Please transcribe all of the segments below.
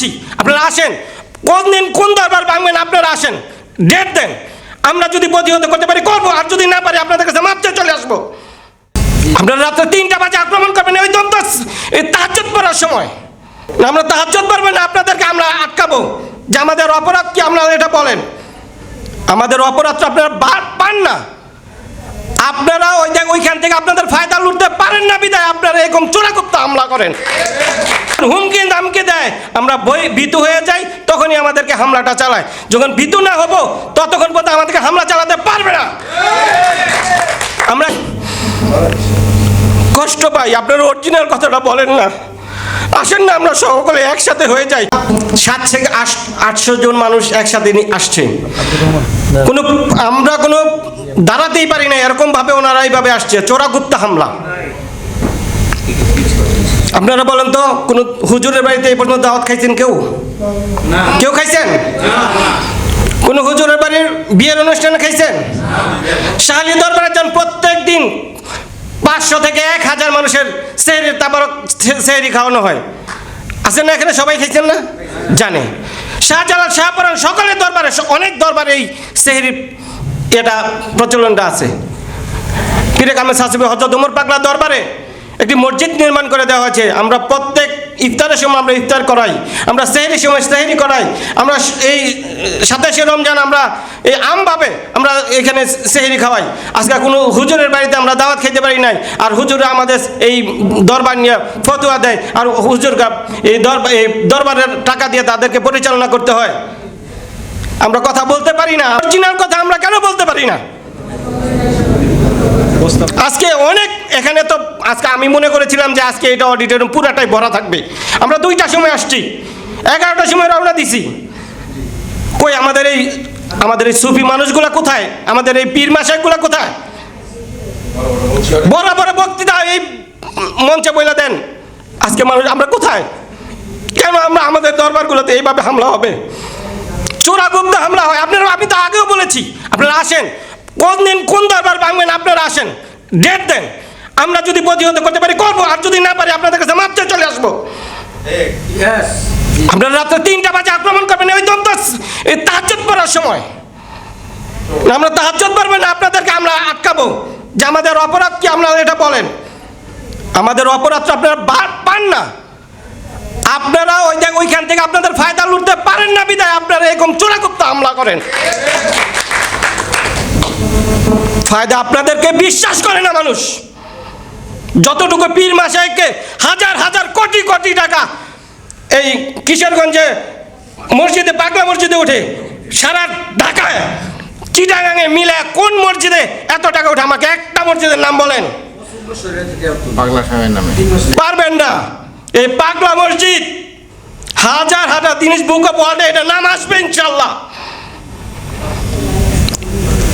বলছি, আপনারা আসেন। কোন দিন কোন দরবার ভাঙবেন আপনারা আসেন ডেট দেন। আমরা যদি প্রতিহত করতে পারি, করব। আর যদি না পারি, আপনাদের কাছে মাপতে চলে আসব। আপনারা রাত্রে তিনটা বাজে আক্রমণ করবেন ওই দন্ত এই তাহাজ্জত পড়ার সময়। আমরা তাহাজ্জত পারবেন না, আপনাদেরকে আমরা আটকাবো। যে আমাদের অপরাধ কি, আপনারা এটা বলেন। আমাদের অপরাধ তো আপনারা পান না। আপনারা ওই ওইখান থেকে আপনাদের ফায়দা লুটতে পারেন না বিদায় আপনারা এরকম চোরাগুপ্ত হামলা করেন। হুমকি দামকে দেয়, আমরা বই ভীতু হয়ে যাই, তখনই আমাদেরকে হামলাটা চালায়। যখন ভীতু না হব, ততক্ষণ পর্যন্ত আমাদেরকে হামলা চালাতে পারবে না। আমরা কষ্ট পাই, আপনার অরিজিনাল কথাটা বলেন না। আসেন না, আমরা সকলে একসাথে হয়ে যাই। সাত থেকে আট- আটশো জন মানুষ একসাথে আসছে। কোনো আমরা কোনো দাঁড়াতেই পারি না এরকম ভাবে ওনারা এইভাবে আসছে। চোরাগুপ্ত হামলা। আপনারা বলেন তো কোনো হুজুরের বাড়িতে এই পর্যন্ত দাওয়াত খাইছেন কেউ? কেউ খাইছেন? কোন হুজুরের বাড়ির বিয়ের অনুষ্ঠানে খাইছেন? শাহালি দরবারে যান প্রত্যেক দিন পাঁচশো থেকে এক হাজার মানুষের সেহরি তাবারক সেহরি খাওয়ানো হয়। আছেন না এখানে? সবাই খাইছেন না? জানে। শাহজালাল শাহপরান সকলের দরবারে অনেক দরবারে এই সেহরি এটা প্রচলনটা আছে। পীরে কামে সাসিবে হজরত উমর পাগলার দরবারে? একটি মসজিদ নির্মাণ করে দেওয়া হয়েছে। আমরা প্রত্যেক ইফতারের সময় আমরা ইফতার করাই। আমরা সেহরির সময় সেহরি করাই। আমরা এই সাতাশে রমজান আমরা এই আমভাবে আমরা এখানে সেহরি খাওয়াই। আজকে কোনো হুজুরের বাড়িতে আমরা দাওয়াত খেতে পারি নাই। আর হুজুরে আমাদের এই দরবার নিয়ে ফতুয়া দেয়। আর হুজুর এই দরবার এই দরবারের টাকা দিয়ে তাদেরকে পরিচালনা করতে হয়। আমরা কথা বলতে পারি না। অরিজিনাল কথা আমরা কেন বলতে পারি না? আজকে অনেক এখানে তো আজকে আমি মনে করেছিলাম যে আজকে এটা অডিটোরিয়াম পুরাটাই ভরা থাকবে। আমরা দুইটার সময় আসছি। এগারোটার সময় রওনা দিছি। কই, আমাদের এই আমাদের এই সুফি মানুষগুলা কোথায়? আমাদের এই পীর মাসাইগুলা কোথায়? বড় বড় বক্তৃতা এই মঞ্চে বইলা দেন। আজকে মানুষ আমরা কোথায়? কেন আমরা আমাদের দরবারগুলোতে এইভাবে হামলা হবে? চোরাগুপ্ত হামলা হয়। আপনারা আমি তো আগেও বলেছি। আপনারা আসেন। কোন দিন কোন দরবার ভাঙবেন আপনারা আসেন। ডেট দেন। আমরা যদি প্রতিহত করতে পারি করব। আর যদি না পারি আপনাদের কাছে মাপতে চলে আসব। আপনারা রাত্রে তিনটা বাজে আক্রমণ করবেন ওই দন্ত এই তাহাজ্জত পড়ার সময়। আমরা তাহাজ্জত পারবেন না আপনাদেরকে আমরা আটকাবো। যে আমাদের অপরাধ কি আপনারা এটা বলেন। আমাদের অপরাধ তো আপনারা পান না। আপনারা ওই ওইখান থেকে আপনাদের ফায়দা লুটতে পারেন না বিদায় আপনারা এরকম চোরাগুপ্ত হামলা করেন। ফায়দা আপনাদেরকে বিশ্বাস করে না মানুষ। যতটুকু পীর মাসাইকে হাজার হাজার কোটি কোটি টাকা এই কিশোরগঞ্জে মসজিদে পাগলা মসজিদে উঠে সারা ঢাকায় চিটাগাঙে মিলে কোন মসজিদে এত টাকা উঠে? আমাকে একটা মসজিদের নাম বলেন। পারবেন না। এই পাগলা মসজিদ হাজার হাজার জিনিস বুক ওয়ার্ল্ডে এটা নাম আসবে ইনশাল্লাহ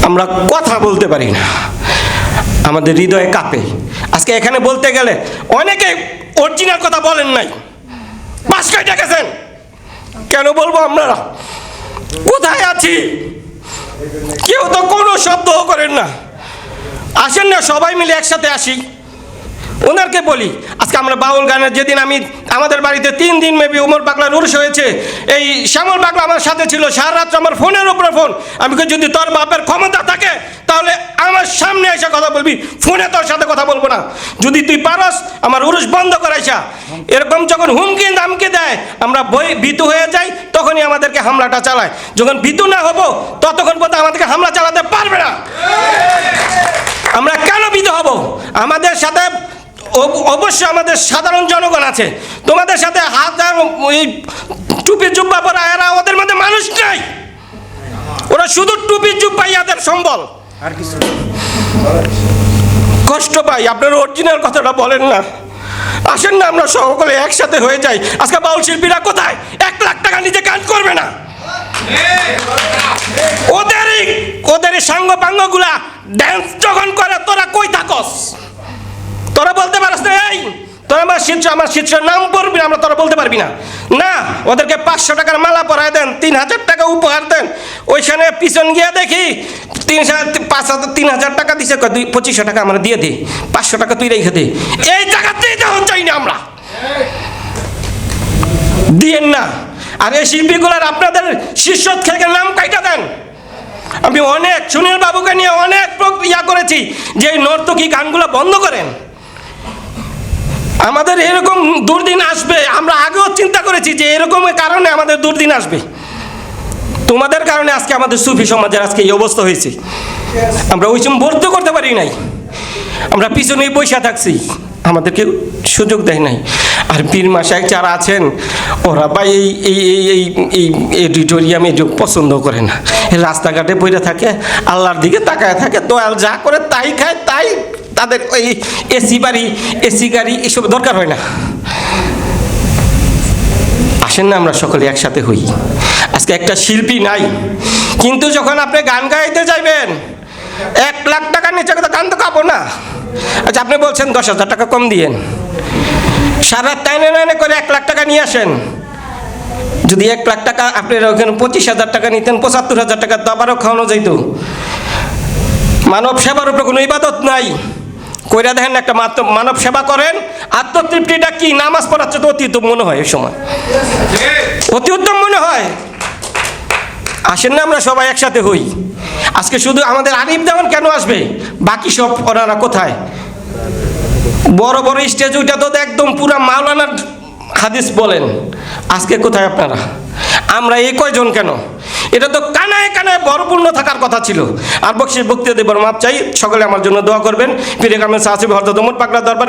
আমরা কথা বলতে পারি না। আমাদের হৃদয়ে কাঁপে। আজকে এখানে বলতে গেলে অনেকে অরিজিনাল কথা বলেন নাই। পাশ কাইটা গেছেন। কেন বলব আমরা কোথায় আছি? কেউ তো কোনো শব্দও করেন না। আসেন না, সবাই মিলে একসাথে আসি। ওনারকে বলি, আজকে আমরা বাউল গানের যেদিন আমি আমাদের বাড়িতে তিন দিন মেবি উমর পাগলার উরুষ হয়েছে। এই শ্যামল পাগলা আমার সাথে ছিল, সারা রাত্র আমার ফোনের উপরে ফোন। আমি যদি তোর বাপের ক্ষমতা থাকে, তাহলে আমার সামনে এসে কথা বলবি। ফোনে তোর সাথে কথা বলব না। যদি তুই পারস, আমার উরুষ বন্ধ করাইছা এরকম যখন হুমকি দামকে দেয়, আমরা বই ভীতু হয়ে যাই, তখনই আমাদেরকে হামলাটা চালায়। যখন ভীতু না হব, ততক্ষণ পর্যন্ত আমাদেরকে হামলা চালাতে পারবে না। আমরা কেন বিধ হব? আমাদের সাথে অবশ্যই আমাদের সাধারণ জনগণ আছে। তোমাদের সাথে হাজার ওই টুপি জুব্বা পরা এরা ওদের মধ্যে মানুষ নাই। ওরা শুধু টুপি জুব্বাই এদের সম্বল। আর কিছু কষ্ট পাই আপনার অরিজিনাল কথাটা বলেন না। আসেন না আমরা সকলে একসাথে হয়ে যাই। আজকে বাউল শিল্পীরা কোথায়? এক লাখ টাকা নিজে কাজ করবে না। ওদেরই ওদেরই সাঙ্গ পাঙ্গগুলা ড্যান্স যখন করে তোরা কই থাকস তোরা বলতে পারস না এই তোরা আমার শীর্ষের নাম পড়বি, আমরা তোরা বলতে পারবি না। না, ওদেরকে পাঁচশো টাকার মালা পরায় দেন, তিন হাজার টাকা উপহার দেন। ওইখানে পিছন গিয়ে দেখি, তিন পাঁচ হাজার, তিন হাজার টাকা দিছে পঁচিশশো টাকা আমরা দিয়ে দিই, পাঁচশো টাকা তুই রেখে দে। এই জায়গাতেই যখন চাই না আমরা। দিয়েন না। আর এই শিল্পীগুলোর আপনাদের শীর্ষ থেকে নাম কাইটা দেন। আমি অনেক সুনীল বাবুকে নিয়ে অনেক ইয়া করেছি, যে নর্তকী গানগুলো বন্ধ করেন। আমাদের এরকম দুর্দিন আসবে, আমরা আগেও চিন্তা করেছি যে এরকম কারণে আমাদের দুর্দিন আসবে। তোমাদের কারণে আজকে আমাদের সুফি সমাজের আজকে এই অবস্থা হয়েছে। আমরা ওই সময় বর্ধ করতে পারি নাই। আমরা পিছনেই পয়সা থাকছি, আমাদেরকে সুযোগ দেয় নাই। আর পীর মাসায় যারা আছেন, ওরা বা এই এই এই এই এডিটোরিয়াম এটুক পছন্দ করে না। রাস্তাঘাটে বইটা থাকে, আল্লাহর দিকে তাকায় থাকে, দয়াল যা করে তাই খায়, তাই তাদের ওই এসি বাড়ি, এসি গাড়ি এসব দরকার হয় না। আসেন না আমরা সকলে একসাথে হই। আজকে একটা শিল্পী নাই, কিন্তু যখন আপনি গান গাইতে যাইবেন, এক লাখ টাকার নিচে তো গান তো কাঁপো না। আচ্ছা আপনি বলছেন দশ হাজার টাকা কম দিয়েন। সারা টাইনে টাইনে করে এক লাখ টাকা নিয়ে আসেন। যদি এক লাখ টাকা আপনার ওখানে পঁচিশ হাজার টাকা নিতেন, পঁচাত্তর হাজার টাকা তো আবারও খাওয়ানো যাইতো। মানব সেবার উপরে কোনো ইবাদত নাই। কইরা দেখেন একটা মানব সেবা করেন, আত্মতৃপ্তিটা কি? নামাজ পড়াচ্ছে তো অতি উত্তম মনে হয় এই সময়। অতি উত্তম মনে হয়। আসেন না, আমরা সবাই একসাথে হই। আজকে শুধু আমাদের আরিফ দেওয়ান কেন আসবে? বাকি সব ওনারা কোথায়? বড় বড় স্টেজ ওইটা তো একদম পুরা মাওলানার হাদিস বলেন। আজকে কোথায় আপনারা? আমরা এই কয়জন কেন? এটা তো কানায় কানায় বরপূর্ণ থাকার কথা ছিল। আর বক্সি বক্তৃতা দেবার মাপ চাই, সকলে আমার জন্য দোয়া করবেন। ফিরে কামেন সাহসিব হরদমন পাকড়া দরবার।